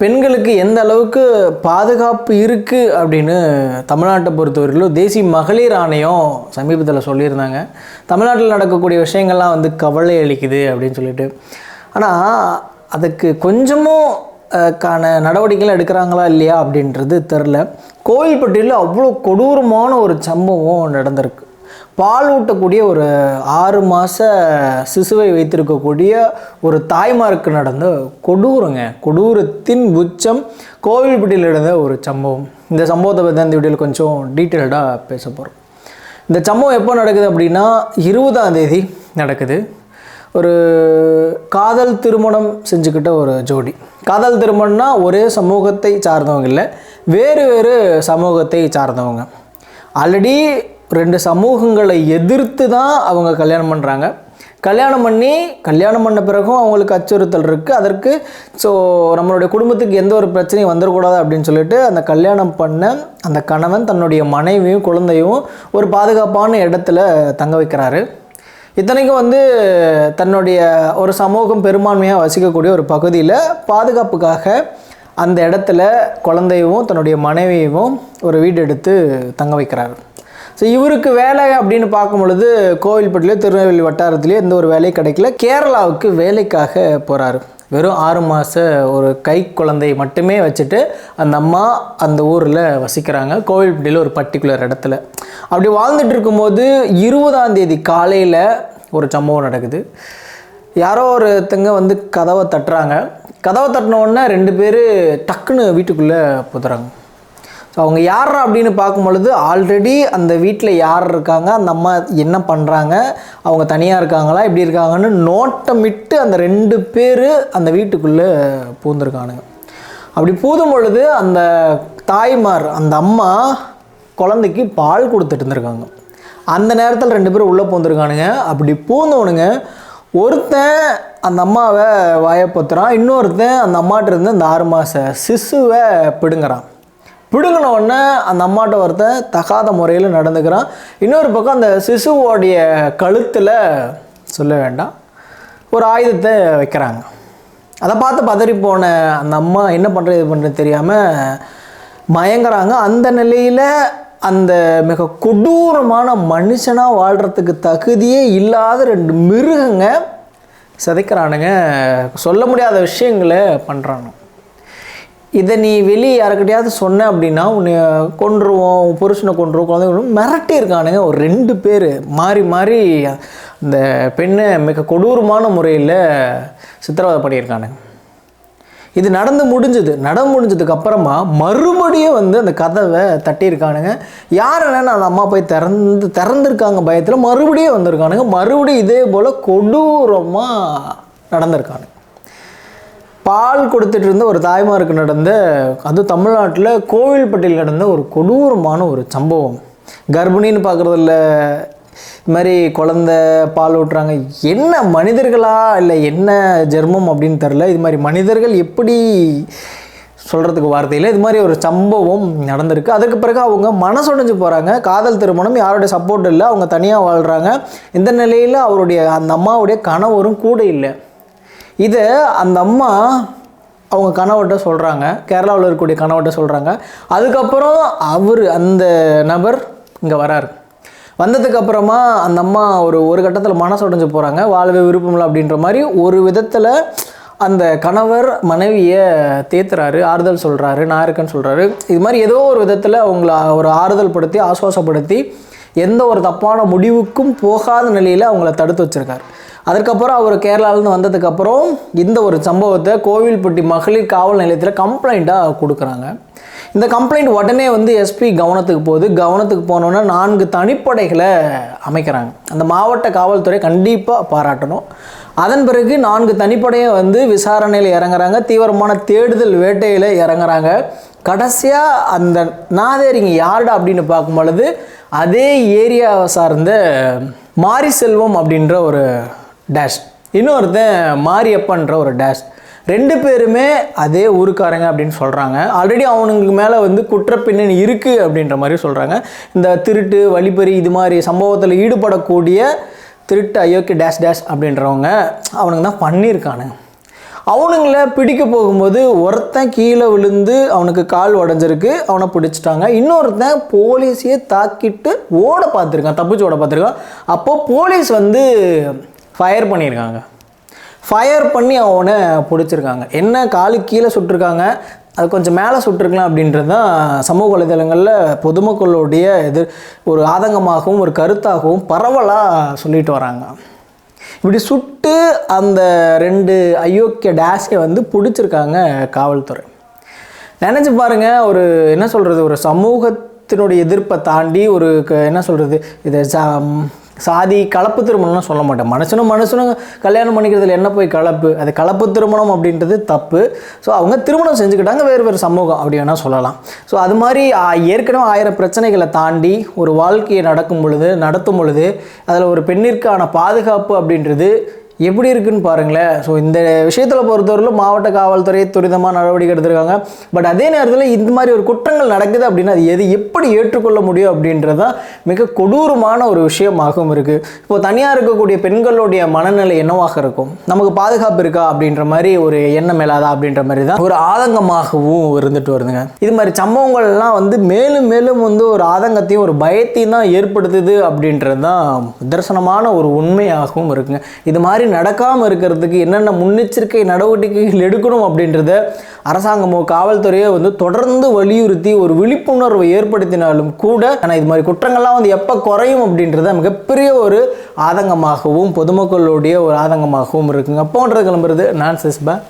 பெண்களுக்கு எந்த அளவுக்கு பாதுகாப்பு இருக்குது அப்படின்னு தமிழ்நாட்டை பொறுத்தவரையிலும் தேசிய மகளிர் ஆணையம் சமீபத்தில் சொல்லியிருந்தாங்க. தமிழ்நாட்டில் நடக்கக்கூடிய விஷயங்கள்லாம் வந்து கவலை அளிக்குது அப்படின்னு சொல்லிட்டு. ஆனால் அதுக்கு கொஞ்சமும் கான நடவடிக்கைகள் எடுக்கிறாங்களா இல்லையா அப்படின்றது தெரில கோவில்பட்டியில் அவ்வளோ கொடூரமான ஒரு சம்பவம் நடந்திருக்கு. பால் ஊட்டக்கூடிய ஒரு ஆறு மாத சிசுவை வைத்திருக்கக்கூடிய ஒரு தாய்மாருக்கு நடந்த கொடூரங்க. கொடூரத்தின் உச்சம் கோவில்பட்டியில் நடந்த ஒரு சம்பவம். இந்த சம்பவத்தை பற்றி இந்த வீடியோவில் கொஞ்சம் டீட்டெயில்டாக பேச போகிறோம் இந்த சம்பவம் எப்போ நடக்குது அப்படின்னா இருபதாம் தேதி நடக்குது. ஒரு காதல் திருமணம் செஞ்சுக்கிட்ட ஒரு ஜோடி. காதல் திருமணம்னா ஒரே சமூகத்தை சார்ந்தவங்க இல்லை வேறு வேறு சமூகத்தை சார்ந்தவங்க. ஆல்ரெடி ரெண்டு சமூகங்களை எதிர்த்து தான் அவங்க கல்யாணம் பண்ணுறாங்க கல்யாணம் பண்ணி கல்யாணம் பண்ண பிறகும் அவங்களுக்கு அச்சுறுத்தல் இருக்குது அதற்கு ஸோ நம்மளுடைய குடும்பத்துக்கு எந்த ஒரு பிரச்சனையும் வந்துடக்கூடாது அப்படின்னு சொல்லிட்டு அந்த கல்யாணம் பண்ண அந்த கணவன் தன்னுடைய மனைவியும் குழந்தையும் ஒரு பாதுகாப்பான இடத்துல தங்க வைக்கிறாரு. இத்தனைக்கும் வந்து தன்னுடைய ஒரு சமூகம் பெரும்பான்மையாக வசிக்கக்கூடிய ஒரு பகுதியில் பாதுகாப்புக்காக அந்த இடத்துல குழந்தையவும் தன்னுடைய மனைவியவும் ஒரு வீடு எடுத்து தங்க வைக்கிறாரு. ஸோ இவருக்கு வேலை அப்படின்னு பார்க்கும் பொழுது கோவில்பட்டிலேயோ திருநெல்வேலி வட்டாரத்திலேயோ எந்த ஒரு வேலையும் கிடைக்கல. கேரளாவுக்கு வேலைக்காக போகிறாரு வெறும் ஆறு மாத ஒரு கை குழந்தை மட்டுமே வச்சுட்டு அந்த அம்மா அந்த ஊரில் வசிக்கிறாங்க. கோவில்பட்டியில் ஒரு பர்டிகுலர் இடத்துல. அப்படி வாழ்ந்துட்டு இருக்கும்போது இருபதாம் தேதி காலையில் ஒரு சம்பவம் நடக்குது. யாரோ ஒருத்தங்க வந்து கதவை தட்டுறாங்க. கதவை தட்டின உடனே ரெண்டு பேர் டக்குன்னு வீட்டுக்குள்ளே புதுறாங்க. ஸோ அவங்க யார் அப்படின்னு பார்க்கும் பொழுது ஆல்ரெடி அந்த வீட்டில் யார் இருக்காங்க அந்த அம்மா என்ன பண்ணுறாங்க அவங்க தனியாக இருக்காங்களா இப்படி இருக்காங்கன்னு நோட்டமிட்டு அந்த ரெண்டு பேர் அந்த வீட்டுக்குள்ளே பூந்துருக்கானுங்க. அப்படி பூதும் பொழுது அந்த தாய்மார் அந்த அம்மா குழந்தைக்கு பால் கொடுத்துட்டு இருந்திருக்காங்க. அந்த நேரத்தில் ரெண்டு பேரும் உள்ளே பூந்துருக்கானுங்க. அப்படி பூந்தவனுங்க ஒருத்தன் அந்த அம்மாவை வாயப்பத்துறான் இன்னொருத்தன் அந்த அம்மாட்டிருந்து அந்த ஆறு மாத சிசுவை பிடுங்குறான். பிடுங்கின உடனே அந்த அம்மாட்ட ஒருத்தன் தகாத முறையில் நடந்துக்கிறான். இன்னொரு பக்கம் அந்த சிசுவோடைய கழுத்தில் சொல்ல வேண்டாம். ஒரு ஆயுதத்தை வைக்கிறாங்க. அதை பார்த்து பதறி போன அந்த அம்மா என்ன பண்ணுறது இது பண்ணுறது தெரியாமல் மயங்குறாங்க. அந்த நிலையில் அந்த மிக கொடூரமான மனுஷனாக வாழ்கிறதுக்கு தகுதியே இல்லாத ரெண்டு மிருகங்க சிதைக்கிறானுங்க. சொல்ல முடியாத விஷயங்களை பண்ணுறானு இதை நீ வெளியே யாருக்கிட்டையாவது சொன்ன அப்படின்னா உன்னை கொன்றுவோம் உன் புருஷனை கொன்றுவோம் குழந்தை மிரட்டி இருக்கானுங்க. ஒரு ரெண்டு பேர். மாறி மாறி அந்த பெண்ணை மிக கொடூரமான முறையில் சித்திரவதை பண்ணியிருக்கானுங்க. இது நடந்து முடிஞ்சது. நடந்து முடிஞ்சதுக்கு அப்புறமா மறுபடியும் வந்து அந்த கதவை தட்டியிருக்கானுங்க. யார் என்னன்னு அந்த அம்மா போய் திறந்து திறந்துருக்காங்க பயத்தில் மறுபடியும் வந்திருக்கானுங்க. மறுபடியும் இதே போல் கொடூரமாக நடந்திருக்கானுங்க. பால் கொடுத்துட்டு இருந்த ஒரு தாய்மாருக்கு நடந்த அது தமிழ்நாட்டில் கோவில்பட்டியில் நடந்த ஒரு கொடூரமான ஒரு சம்பவம். கர்ப்பிணின்னு பார்க்குறதில்ல. இது மாதிரி குழந்த பால் ஊட்டுறாங்க. என்ன மனிதர்களா? இல்லை என்ன ஜெர்மம் அப்படின்னு தெரில இது மாதிரி மனிதர்கள் எப்படி சொல்கிறதுக்கு வார்த்தையில் இது மாதிரி ஒரு சம்பவம் நடந்திருக்கு. அதுக்கு பிறகு அவங்க மனசுடைஞ்சு போகிறாங்க காதல் திருமணம் யாருடைய சப்போர்ட் இல்லை அவங்க தனியாக வாழ்கிறாங்க இந்த நிலையில் அவருடைய அந்த அம்மாவுடைய கணவரும் கூட இல்லை. இதை அந்த அம்மா அவங்க கணவர்கிட்ட சொல்கிறாங்க கேரளாவில் இருக்கக்கூடிய கணவர்கிட்ட சொல்கிறாங்க அதுக்கப்புறம் அவர் அந்த நபர் இங்கே வராரு. வந்ததுக்கப்புறமா அந்த அம்மா ஒரு ஒரு கட்டத்தில் மனசுடைஞ்சு போகிறாங்க வாழவே விருப்பமில்லை அப்படின்ற மாதிரி ஒரு விதத்தில் அந்த கணவர் மனைவியை தேத்துறாரு ஆறுதல் சொல்கிறாரு நான் இருக்கேன்னு சொல்கிறாரு இது மாதிரி ஏதோ ஒரு விதத்தில் அவங்கள ஒரு ஆறுதல் படுத்தி ஆசுவாசப்படுத்தி எந்த ஒரு தப்பான முடிவுக்கும் போகாத நிலையில் அவங்கள தடுத்து வச்சிருக்காரு. அதுக்கப்புறம் அவர் கேரளாவிலேருந்து வந்ததுக்கப்புறம் இந்த ஒரு சம்பவத்தை கோவில்பட்டி மகளிர் காவல் நிலையத்தில் கம்ப்ளைண்ட்டாக கொடுக்குறாங்க. இந்த கம்ப்ளைண்ட் உடனே வந்து எஸ்பி கவனத்துக்கு போகுது. கவனத்துக்கு போனோன்னா நான்கு தனிப்படைகளை அமைக்கிறாங்க. அந்த மாவட்ட காவல்துறை கண்டிப்பாக பாராட்டணும். அதன் பிறகு நான்கு தனிப்படையை வந்து விசாரணையில் இறங்குறாங்க. தீவிரமான தேடுதல் வேட்டையில் இறங்குறாங்க. கடைசியாக அந்த நாதேரிங்க யாருடா அப்படின்னு பார்க்கும் பொழுது அதே ஏரியாவை சார்ந்த மாரி செல்வம் அப்படின்ற ஒரு டேஷ் இன்னொருத்தன் மாரியப்பன்ற ஒரு டேஷ் ரெண்டு பேருமே அதே ஊருக்காரங்க அப்படின்னு சொல்கிறாங்க ஆல்ரெடி அவனுங்களுக்கு மேலே வந்து குற்றப்பின்னணி இருக்குது அப்படின்ற மாதிரி சொல்கிறாங்க இந்த திருட்டு வழிப்பறி இது மாதிரி சம்பவத்தில் ஈடுபடக்கூடிய திருட்டு அயோக்கிய டேஷ் டேஷ் அப்படின்றவங்க அவனுங்க தான் பண்ணியிருக்கானுங்க. அவனுங்கள பிடிக்க போகும்போது ஒருத்தன் கீழே விழுந்து அவனுக்கு கால் உடஞ்சிருக்கு. அவனை பிடிச்சிட்டாங்க. இன்னொருத்தன் போலீஸையே தாக்கிட்டு ஓட பார்த்துருக்கான். தப்பிச்சு ஓட பார்த்துருக்கான். அப்போது போலீஸ் வந்து ஃபயர் பண்ணியிருக்காங்க. ஃபயர் பண்ணி அவனை பிடிச்சிருக்காங்க. என்ன காலு கீழே சுட்டிருக்காங்க? அது கொஞ்சம் மேலே சுட்டிருக்கலாம் அப்படின்றது தான் சமூக வலைதளங்களில் பொதுமக்களுடைய எதிர் ஒரு ஆதங்கமாகவும் ஒரு கருத்தாகவும் பரவலாக சொல்லிட்டு வராங்க. இப்படி சுட்டு அந்த ரெண்டு அயோக்கிய டேஷை வந்து பிடிச்சிருக்காங்க காவல்துறை. நினச்சி பாருங்க ஒரு என்ன சொல்கிறது ஒரு சமூகத்தினுடைய எதிர்ப்பை தாண்டி ஒரு க- என்ன சொல்கிறது இதை சா சாதி கலப்பு திருமணம்லாம் சொல்ல மாட்டேன். மனுஷனும் மனுஷனும் கல்யாணம் பண்ணிக்கிறதுல என்ன போய் கலப்பு? அது கலப்பு திருமணம் அப்படின்றது தப்பு. ஸோ அவங்க திருமணம் செஞ்சுக்கிட்டாங்க வேறு வேறு சமூகம் அப்படி வேணால் சொல்லலாம். ஸோ அது மாதிரி ஏற்கனவே ஆயிரம் பிரச்சனைகளை தாண்டி ஒரு வாழ்க்கையை நடக்கும் பொழுது நடத்தும் பொழுது அதில் ஒரு பெண்ணிற்கான பாதுகாப்பு அப்படின்றது எப்படி இருக்குன்னு பாருங்களேன். ஸோ இந்த விஷயத்தில் பொறுத்தவரையில் மாவட்ட காவல்துறை துரிதமாக நடவடிக்கை எடுத்திருக்காங்க. பட் அதே நேரத்தில் இந்த மாதிரி ஒரு குற்றங்கள் நடக்குது அப்படின்னா அது எது எப்படி ஏற்றுக்கொள்ள முடியும் அப்படின்றது தான் மிக கொடூரமான ஒரு விஷயமாகவும் இருக்குது இப்போ தனியாக இருக்கக்கூடிய பெண்களுடைய மனநிலை என்னவாக இருக்கும்? நமக்கு பாதுகாப்பு இருக்கா அப்படின்ற மாதிரி ஒரு எண்ணம் இல்லாதா அப்படின்ற மாதிரி தான் ஒரு ஆதங்கமாகவும் இருந்துட்டு வருதுங்க. இது மாதிரி சம்பவங்கள்லாம் வந்து மேலும் மேலும் வந்து ஒரு ஆதங்கத்தையும் ஒரு பயத்தையும் தான் ஏற்படுத்துது அப்படின்றது தான் நிதர்சனமான ஒரு உண்மையாகவும் இருக்குங்க. இது மாதிரி நடக்காமல் இருக்கிறதுக்கு என்னென்ன முன்னெச்சரிக்கை நடவடிக்கைகள் எடுக்கணும் அப்படின்றத அரசாங்கமோ காவல்துறையோ வந்து தொடர்ந்து வலியுறுத்தி ஒரு விழிப்புணர்வை ஏற்படுத்தினாலும் கூட ஆனால் இது மாதிரி குற்றங்கள்லாம் வந்து எப்போ குறையும் அப்படின்றத மிகப்பெரிய ஒரு ஆதங்கமாகவும் பொதுமக்களுடைய ஒரு ஆதங்கமாகவும் இருக்குங்க. போன்ற கிளம்புறது நான் சிஸ்பா.